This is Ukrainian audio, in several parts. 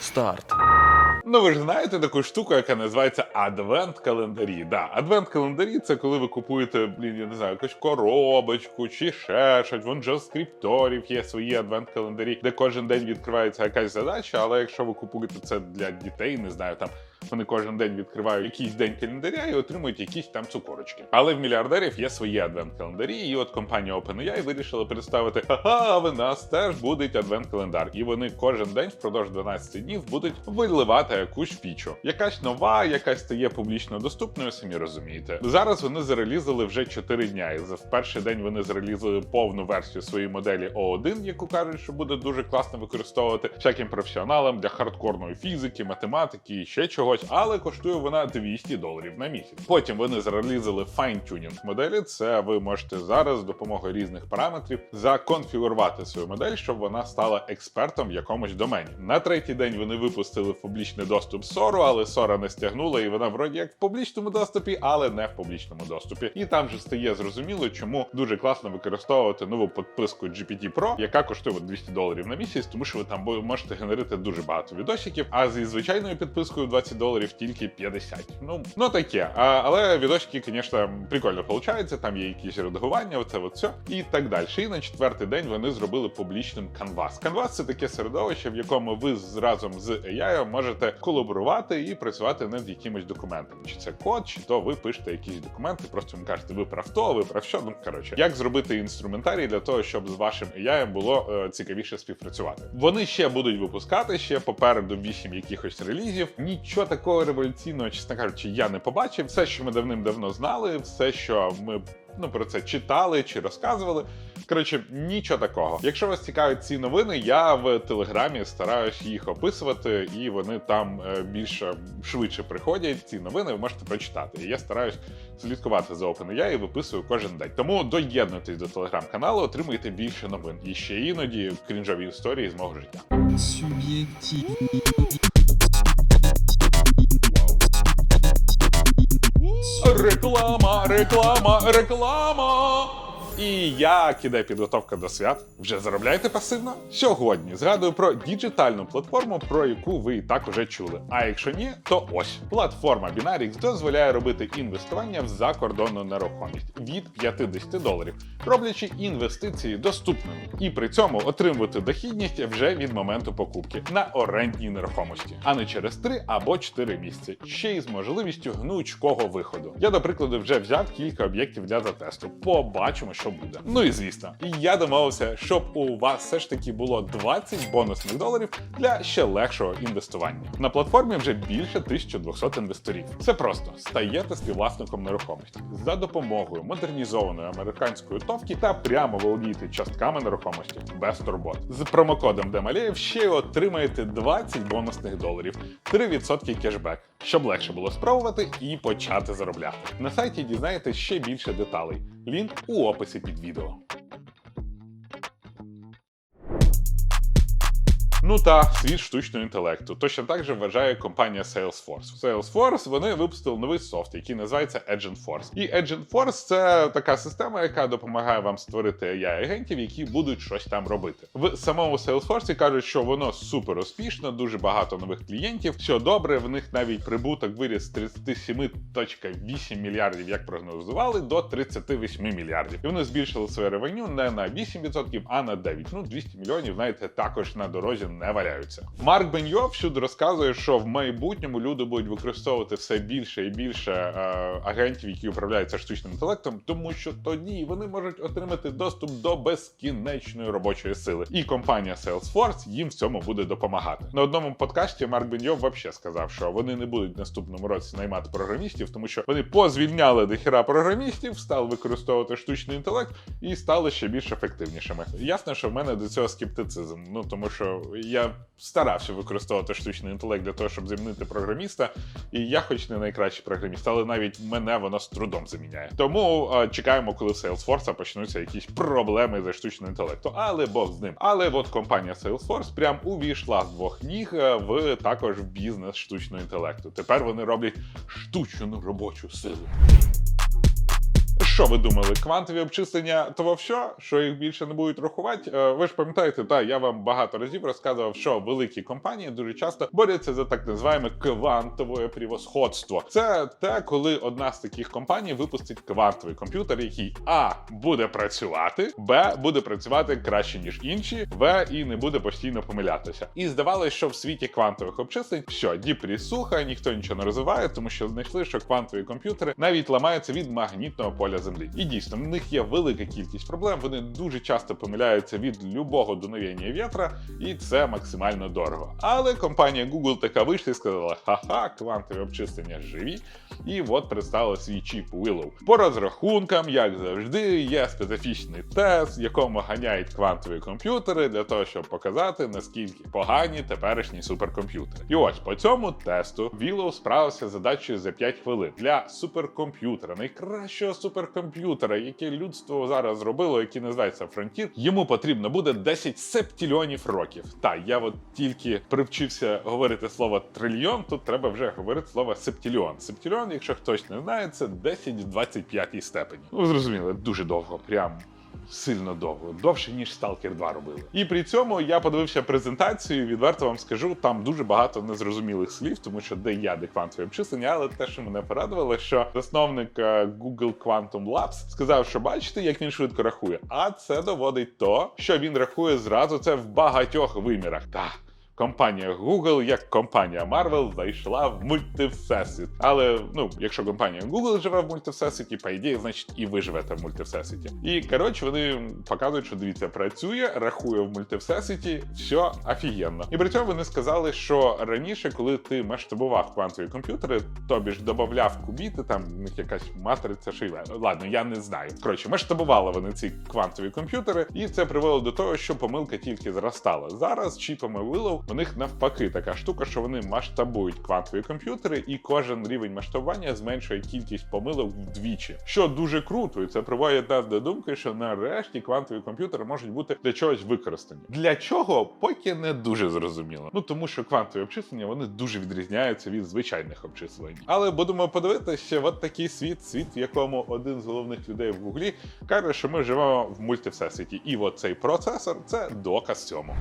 Старт. Ну, ви ж знаєте таку штуку, яка називається адвент-календарі. Да, адвент-календарі це коли ви купуєте, блін, я не знаю, якусь коробочку чи ще щось. Вон же скрипторів є свої адвент-календарі, де кожен день відкривається якась задача. Але якщо ви купуєте це для дітей, не знаю, там вони кожен день відкривають якийсь день календаря і отримують якісь там цукорочки. Але в мільярдерів є свої адвент-календарі, і от компанія OpenAI вирішила представити: ага, в нас теж буде адвент-календар, і вони кожен день впродовж 12 днів будуть виливати якусь фічу. Якась нова, якась стає публічно доступною, самі розумієте. Зараз вони зарелізали вже 4 дня. І за перший день вони зарелізали повну версію своєї моделі O1, яку кажуть, що буде дуже класно використовувати всяким професіоналам для хардкорної фізики, математики і ще чогось, але коштує вона 200 доларів на місяць. Потім вони зарелізали fine-tuning моделі. Це ви можете зараз з допомогою різних параметрів законфігурувати свою модель, щоб вона стала експертом в якомусь домені. На третій день вони випустили в публічний доступ Сору, але Сора не стягнула, і вона вроді як в публічному доступі, але не в публічному доступі. І там же стає зрозуміло, чому дуже класно використовувати нову підписку GPT Pro, яка коштує 200 доларів на місяць, тому що ви там можете генерити дуже багато відосиків. А зі звичайною підпискою 20 доларів тільки 50. Ну ну таке. А, але відосики, звісно, прикольно получаються. Там є якісь редагування, оце все і так далі. І на четвертий день вони зробили публічним Canvas. Canvas – це таке середовище, в якому ви разом з AI можете колаборувати і працювати над якимось документом. Чи це код, чи то ви пишете якісь документи, просто їм кажете, ви прав то, ви прав що. Ну коротше, як зробити інструментарій для того, щоб з вашим AI було е, цікавіше співпрацювати. Вони ще будуть випускати ще попереду вісім якихось релізів. Нічого такого революційного, чесно кажучи, я не побачив. Все, що ми давним-давно знали, все, що ми ну про це читали чи розказували. Коротше, нічого такого. Якщо вас цікавлять ці новини, я в телеграмі стараюсь їх описувати, і вони там е, більше швидше приходять. Ці новини ви можете прочитати. І я стараюсь слідкувати за OpenAI і виписую кожен день. Тому доєднуйтесь до телеграм-каналу, отримуйте більше новин. І ще іноді крінжові історії з мого життя. Реклама, реклама. І як іде підготовка до свят? Вже заробляєте пасивно? Сьогодні згадую про діджитальну платформу, про яку ви і так уже чули. А якщо ні, то ось платформа Binarix дозволяє робити інвестування в закордонну нерухомість від 50 доларів, роблячи інвестиції доступними, і при цьому отримувати дохідність вже від моменту покупки на орендній нерухомості, а не через 3 або 4 місяці, ще й з можливістю гнучкого виходу. Я, до прикладу, вже взяв кілька об'єктів для затесту. Побачимо, що буде. Ну і звісно, я домовився, щоб у вас все ж таки було 20 бонусних доларів для ще легшого інвестування. На платформі вже більше 1200 інвесторів. Це просто стаєте співвласником нерухомості за допомогою модернізованої американської товки та прямо володієте частками нерухомості без турбот. З промокодом Демалєєв ще й отримаєте 20 бонусних доларів, 3% кешбек, щоб легше було спробувати і почати заробляти. На сайті дізнаєтесь ще більше деталей. Лінк у описі під відео. Ну та світ штучного інтелекту. Точно так же вважає компанія Salesforce. Salesforce вони випустили новий софт, який називається Agentforce. І Agentforce – це така система, яка допомагає вам створити AI-агентів, які будуть щось там робити. В самому Salesforce кажуть, що воно супер успішно, дуже багато нових клієнтів. Все добре, в них навіть прибуток виріс з 37,8 мільярдів, як прогнозували, до 38 мільярдів. І вони збільшили своє ревеню не на 8%, а на 9%. Ну 200 мільйонів, знаєте, також на дорозі не валяються. Марк Беньо всюди розказує, що в майбутньому люди будуть використовувати все більше і більше е, агентів, які управляються штучним інтелектом, тому що тоді вони можуть отримати доступ до безкінечної робочої сили. І компанія Salesforce їм в цьому буде допомагати. На одному подкасті Марк Беньо взагалі сказав, що вони не будуть в наступному році наймати програмістів, тому що вони позвільняли дохіра програмістів, стали використовувати штучний інтелект і стали ще більш ефективнішими. Ясно, що в мене до цього скептицизм. Ну тому що я старався використовувати штучний інтелект для того, щоб замінити програміста, і я, хоч не найкращий програміст, але навіть мене воно з трудом заміняє. Тому е, чекаємо, коли в Salesforce почнуться якісь проблеми зі штучним інтелектом. Але Бог з ним. Але от компанія Salesforce прям увійшла з двох ніг е, в також в бізнес штучного інтелекту. Тепер вони роблять штучну робочу силу. Що ви думали? Квантові обчислення того що? Що їх більше не будуть рахувати? Е, Ви ж пам'ятаєте, та я вам багато разів розказував, що великі компанії дуже часто борються за так називаємо квантове превосходство. Це те, коли одна з таких компаній випустить квантовий комп'ютер, який а буде працювати, б буде працювати краще ніж інші, в і не буде постійно помилятися. І здавалося, що в світі квантових обчислень що діпрі суха, ніхто нічого не розвиває, тому що знайшли, що квантові комп'ютери навіть ламаються від магнітного поля землі. І дійсно, в них є велика кількість проблем. Вони дуже часто помиляються від любого дуновення вітра, і це максимально дорого. Але компанія Google така вийшла і сказала: ха-ха, квантові обчислення живі. І от представила свій чіп Willow. По розрахункам, як завжди, є специфічний тест, в якому ганяють квантові комп'ютери для того, щоб показати наскільки погані теперішні суперкомп'ютери. І ось по цьому тесту Willow справився задачею за 5 хвилин для суперкомп'ютера, найкращого суперкомп'ютера, яке людство зараз зробило, який називається Фронтір, Йому потрібно буде 10 септільйонів років. Та я от тільки привчився говорити слово трильйон, тут треба вже говорити слово септільйон. Септільйон, якщо хтось не знає, це 10 в 25 степені. Ну зрозуміло, дуже довго, прям. Сильно довго, довше ніж Stalker 2 робили. І при цьому я подивився презентацію. Відверто вам скажу, там дуже багато незрозумілих слів, тому що де я, де квантові обчислення. Але те, що мене порадувало, що засновник е, Google Quantum Labs сказав, що бачите, як він швидко рахує. А це доводить то, що він рахує зразу це в багатьох вимірах. Так. Компанія Google, як компанія Marvel, зайшла в мультивсесвіт. Але ну, якщо компанія Google живе в мультивсесвіті, по ідеї, значить і ви живете в мультивсесвіті. І коротше, вони показують, що дивіться, працює, рахує в мультивсесвіті, все офігенно. І при цьому вони сказали, що раніше, коли ти масштабував квантові комп'ютери, тобі ж додавав кубіти, там в них якась матриця шива. Ладно, я не знаю. Коротше, масштабували вони ці квантові комп'ютери, і це привело до того, що помилка тільки зростала. Зараз чіпами Willow у них навпаки така штука, що вони масштабують квантові комп'ютери, і кожен рівень масштабування зменшує кількість помилок вдвічі, що дуже круто, і це приводить нас до думки, що нарешті квантові комп'ютери можуть бути для чогось використані. Для чого поки не дуже зрозуміло. Ну тому що квантові обчислення вони дуже відрізняються від звичайних обчислень. Але будемо подивитися, от такий світ, світ, в якому один з головних людей в Гуглі каже, що ми живемо в мультивсесвіті. І от цей процесор це доказ цьому.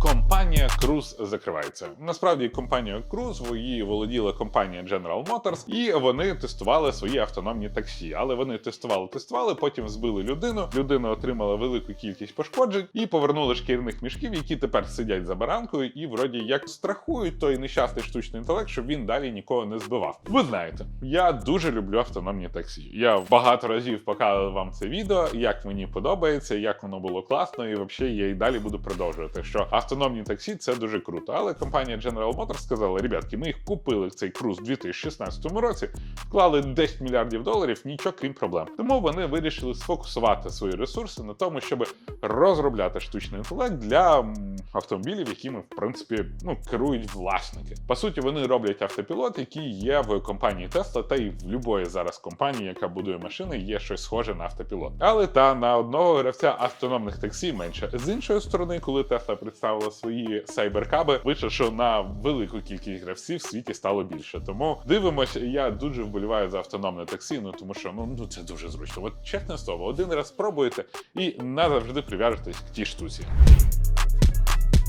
Компанія Cruise закривається. Насправді компанія Cruise, її володіла компанія General Motors, і вони тестували свої автономні таксі. Але вони тестували, тестували, потім збили людину. Людина отримала велику кількість пошкоджень і повернули шкірних мішків, які тепер сидять за баранкою, і вроді як страхують той нещасний штучний інтелект, щоб він далі нікого не збивав. Ви знаєте, я дуже люблю автономні таксі. Я багато разів показував вам це відео, як мені подобається, як воно було класно, і взагалі я і далі буду продовжувати. Що автономні таксі це дуже круто. Але компанія General Motors сказала: ребятки, ми їх купили цей круз у 2016 році, вклали 10 мільярдів доларів, нічого крім проблем. Тому вони вирішили сфокусувати свої ресурси на тому, щоб розробляти штучний інтелект для автомобілів, якими в принципі ну керують власники. По суті, вони роблять автопілот, який є в компанії Tesla, та й в любої зараз компанії, яка будує машини, є щось схоже на автопілот. Але та на одного гравця автономних таксі менше. З іншої сторони, коли Tesla представила свої сайберкаби, вийшло, що на велику кількість гравців в світі стало більше. Тому дивимося, я дуже вболіваю за автономне таксі, ну тому що ну, ну це дуже зручно. От чесне слово, один раз спробуєте і назавжди прив'яжетесь к тій штуці.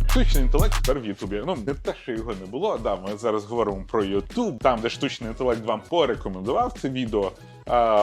Штучний інтелект тепер в Ютубі. Ну не те, що його не було. Да, ми зараз говоримо про Ютуб, там, де штучний інтелект вам порекомендував це відео.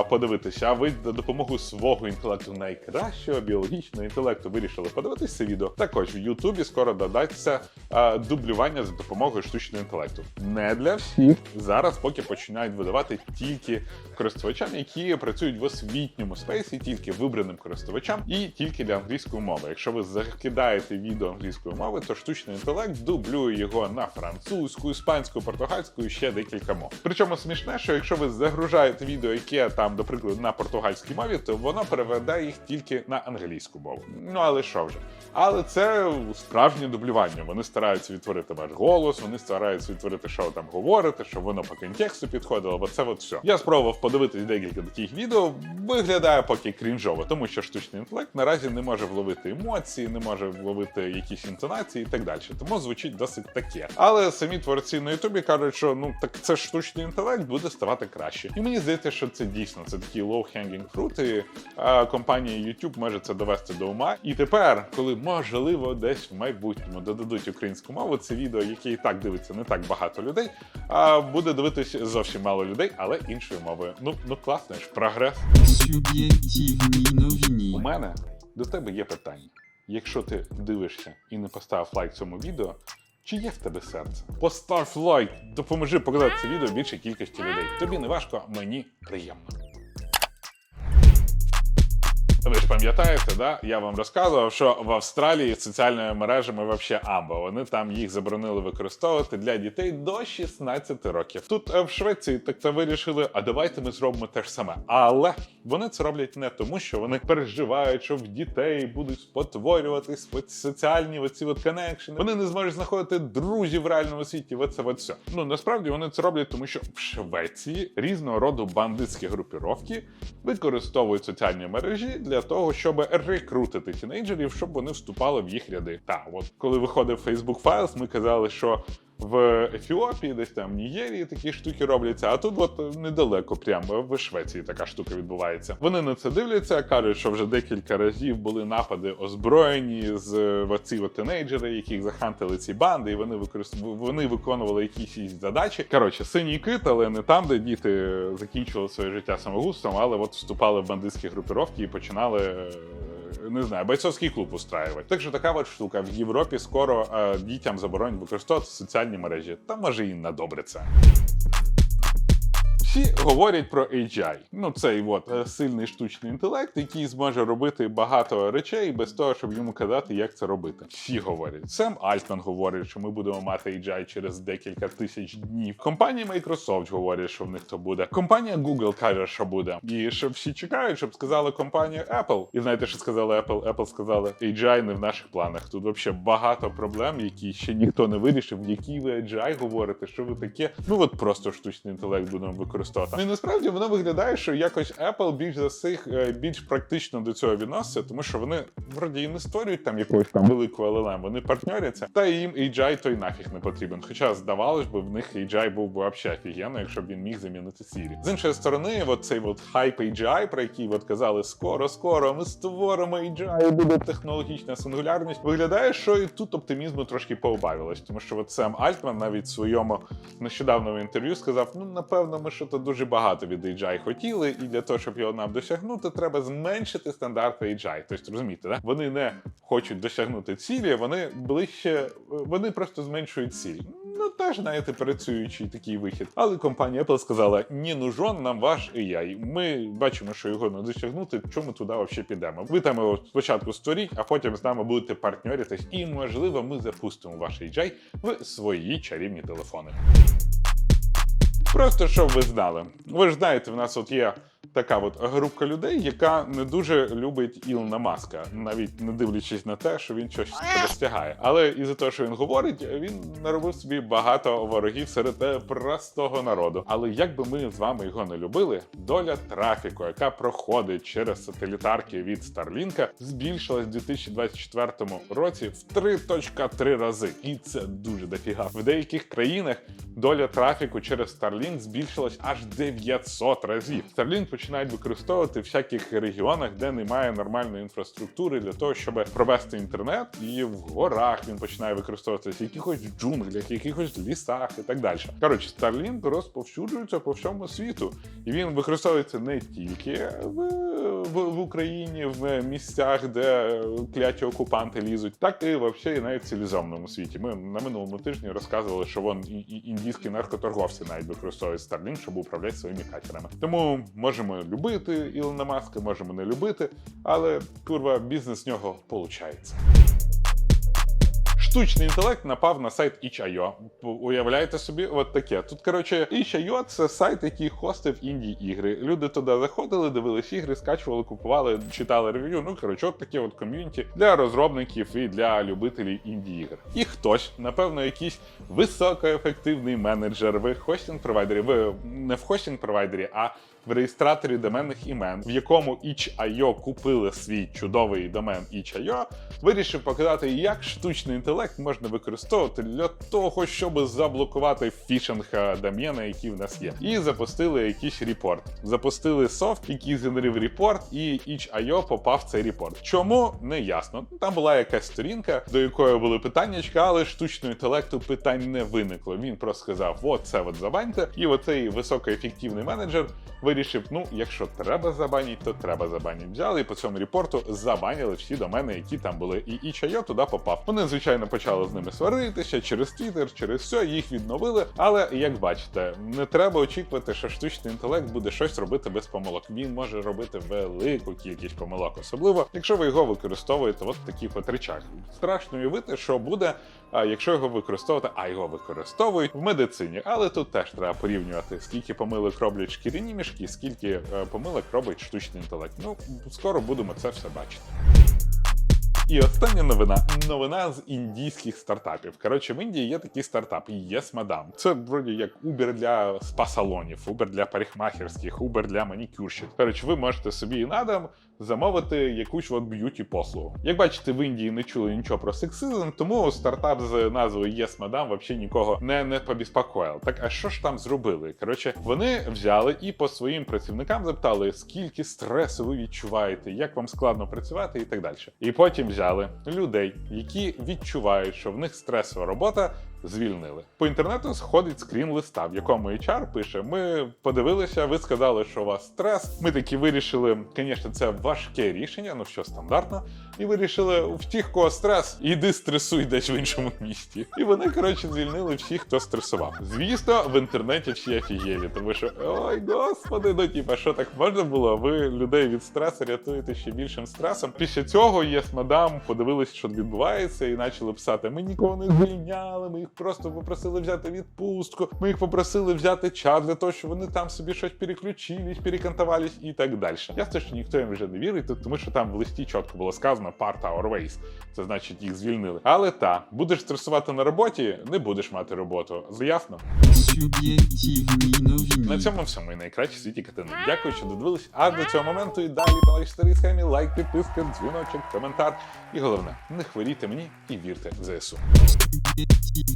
Подивитися, а ви за допомогою свого інтелекту найкращого біологічного інтелекту вирішили подивитися це відео. Також в Ютубі скоро додаться а, дублювання за допомогою штучного інтелекту. Не для всіх зараз, поки починають видавати тільки користувачам, які працюють в освітньому спейсі, тільки вибраним користувачам і тільки для англійської мови. Якщо ви закидаєте відео англійської мови, то штучний інтелект дублює його на французьку, іспанську, португальську і ще декілька мов. Причому смішне, що якщо ви загружаєте відео, яке там, до прикладу, на португальській мові, то воно переведе їх тільки на англійську мову. Ну але що вже? Але це справжнє дублювання. Вони стараються відтворити ваш голос, вони стараються відтворити, що ви там говорите, щоб воно по контексту підходило. Бо це от все. Я спробував подивитись декілька таких відео. Виглядає поки крінжово, тому що штучний інтелект наразі не може вловити емоції, не може вловити якісь інтонації і так далі. Тому звучить досить таке. Але самі творці на Ютубі кажуть, що ну так це штучний інтелект буде ставати краще. І мені здається, що це це дійсно це такі low-hanging fruit, і а, компанія YouTube може це довести до ума. І тепер, коли можливо десь в майбутньому додадуть українську мову, це відео, яке і так дивиться не так багато людей, а буде дивитись зовсім мало людей, але іншою мовою. Ну ну класно ж, прогрес. Суб'єктивні У мене до тебе є питання. Якщо ти дивишся і не поставив лайк цьому відео, чи є в тебе серце? Постав лайк, допоможи показати це відео більшій кількості людей. Тобі не важко, мені приємно. Ви ж пам'ятаєте, да? Я вам розказував, що в Австралії соціальними мережами вообще амба. Вони там їх заборонили використовувати для дітей до 16 років. Тут е, в Швеції так то вирішили, а давайте ми зробимо те ж саме. Але вони це роблять не тому, що вони переживають, що в дітей будуть спотворюватись соціальні оці от коннекшени. Вони не зможуть знаходити друзів в реальному світі. Оце от все. Ну насправді вони це роблять, тому що в Швеції різного роду бандитські групіровки використовують соціальні мережі для того, щоб рекрутити тінейджерів, щоб вони вступали в їх ряди. Та от коли виходив Facebook Files, ми казали, що в Ефіопії, десь там в Нігерії такі штуки робляться, а тут от недалеко, прямо в Швеції така штука відбувається. Вони на це дивляться, кажуть, що вже декілька разів були напади озброєні з е, оці от яких захантили ці банди, і вони використ... вони виконували якісь задачі. Коротше, синій кит, але не там, де діти закінчували своє життя самогубством, але от вступали в бандитські групіровки і починали. Не знаю, бойцовський клуб устраивать. Так що така от штука. В Європі скоро е, дітям заборонять використовувати соціальні мережі. Та може і на добре це. Всі говорять про AGI. Ну, цей от е, сильний штучний інтелект, який зможе робити багато речей без того, щоб йому казати, як це робити. Всі говорять. Сем Альтман говорить, що ми будемо мати AGI через декілька тисяч днів. Компанія Microsoft говорить, що в них то буде. Компанія Google каже, що буде. І що всі чекають, щоб сказала компанія Apple. І знаєте, що сказали Apple? Apple сказали, AGI не в наших планах. Тут взагалі багато проблем, які ще ніхто не вирішив. Які ви AGI говорите, що ви таке? Ну от просто штучний інтелект будемо використовувати. Ну і насправді воно виглядає, що якось Apple більш за всіх е, більш практично до цього відноситься, тому що вони вроді і не створюють там якогось там великого LLM, вони партнеряться, та їм AGI той нафіг не потрібен. Хоча здавалось би, в них AGI був би взагалі офігенно, якщо б він міг замінити Siri. З іншої сторони, от цей от хайп AGI, про який от казали скоро, скоро ми створимо AGI, буде технологічна сингулярність. Виглядає, що і тут оптимізму трошки поубавилось, тому що от Сем Альтман навіть в своєму нещодавному інтерв'ю сказав: ну напевно, ми що то дуже багато від AGI хотіли, і для того, щоб його нам досягнути, треба зменшити стандарти AGI. Тобто, розумієте, да? вони не хочуть досягнути цілі, вони ближче, вони просто зменшують ціль. Ну теж знаєте, працюючий такий вихід. Але компанія Apple сказала: ні, нужен нам ваш AI. Ми бачимо, що його не досягнути. Чому туди взагалі підемо? Ви там його спочатку створіть, а потім з нами будете партнеритись, і можливо, ми запустимо ваш AGI в свої чарівні телефони. Просто щоб ви знали. Ви ж знаєте, в нас от є така от групка людей, яка не дуже любить Ілона Маска, навіть не дивлячись на те, що він щось досягає. Але із-за того, що він говорить, він наробив собі багато ворогів серед е, простого народу. Але як би ми з вами його не любили, доля трафіку, яка проходить через сателітарки від Starlink, збільшилась в 2024 році в 3.3 рази. І це дуже дофіга. В деяких країнах доля трафіку через Starlink збільшилась аж 900 разів. Starlink починають використовувати в всяких регіонах, де немає нормальної інфраструктури для того, щоб провести інтернет, і в горах він починає використовуватися в якихось джунглях, якихось лісах і так далі. Коротше, Starlink розповсюджується по всьому світу, і він використовується не тільки в, в, Україні, в місцях, де кляті окупанти лізуть, так і взагалі навіть в цивілізованому світі. Ми на минулому тижні розказували, що вон і- індійські наркоторговці навіть використовують Starlink, щоб управляти своїми катерами. Тому можемо любити Ілона Маска, можемо не любити, але курва бізнес з нього получається. Штучний інтелект напав на сайт Itch.io. Уявляєте собі, от таке. Тут, коротше, Itch.io – це сайт, який хостив інді ігри. Люди туди заходили, дивились ігри, скачували, купували, читали рев'ю. Ну, коротше, от таке от ком'юніті для розробників і для любителів інді ігр. І хтось, напевно, якийсь високоефективний менеджер в хостинг провайдері, в не в хостинг провайдері, а в реєстраторі доменних імен, в якому itch.io купили свій чудовий домен itch.io, вирішив показати, як штучний інтелект можна використовувати для того, щоб заблокувати фішинг е, домена, які в нас є. І запустили якийсь репорт. Запустили софт, який згенерив репорт, і itch.io попав в цей репорт. Чому не ясно. Там була якась сторінка, до якої були питання, але штучного інтелекту питань не виникло. Він просто сказав: от це от забаньте. І оцей високоефективний менеджер вирішив: ну, якщо треба забанити, то треба забанити. Взяли і по цьому репорту забанили всі домени, які там були. І itch.io туди попав. Вони, звичайно, почали з ними сваритися через Twitter, через все, їх відновили. Але як бачите, не треба очікувати, що штучний інтелект буде щось робити без помилок. Він може робити велику кількість помилок, особливо якщо ви його використовуєте от в таких. Страшно уявити, що буде, а, якщо його використовувати, а його використовують в медицині. Але тут теж треба порівнювати, скільки помилок роблять шкіряні мішки, скільки е, помилок робить штучний інтелект. Ну скоро будемо це все бачити. І остання новина новина з індійських стартапів. Коротше, в Індії є такий стартап Yes Madam. Це вроді як Uber для спа-салонів, Uber для парикмахерських, Uber для манікюрщиць. Коротше, ви можете собі і на дом замовити якусь от б'юті послугу. Як бачите, в Індії не чули нічого про сексизм, тому стартап з назвою Yes Madam взагалі нікого не, не побіспокоїв. Так а що ж там зробили? Коротше, вони взяли і по своїм працівникам запитали, скільки стресу ви відчуваєте, як вам складно працювати і так далі. І потім взяли людей, які відчувають, що в них стресова робота. Звільнили по інтернету. Сходить скрін листа, в якому HR пише: Ми подивилися, ви сказали, що у вас стрес. Ми таки вирішили, звісно, це важке рішення, ну що стандартно. І вирішили в тих, кого стрес, іди стресуй десь в іншому місті. І вони, коротше, звільнили всіх, хто стресував. Звісно, в інтернеті всі офігелі, тому що ой, господи, ну типа, що так можна було? Ви людей від стресу рятуєте ще більшим стресом. Після цього єс мадам подивилися, що відбувається, і почали писати: ми нікого не звільняли, ми їх просто попросили взяти відпустку. Ми їх попросили взяти час для того, щоб вони там собі щось переключились, перекантувались і так далі. Ясно, що ніхто їм вже не вірить, тому що там в листі чітко було сказано part our ways. Це значить їх звільнили. Але та будеш стресувати на роботі, не будеш мати роботу. Ясно? Новини. На цьому все мої найкращі світі катини. Дякую, що додивились аж до цього моменту. І далі по нашій старій схемі лайк, підписка, дзвіночок, коментар. І головне, не хворійте мені і вірте в ЗСУ.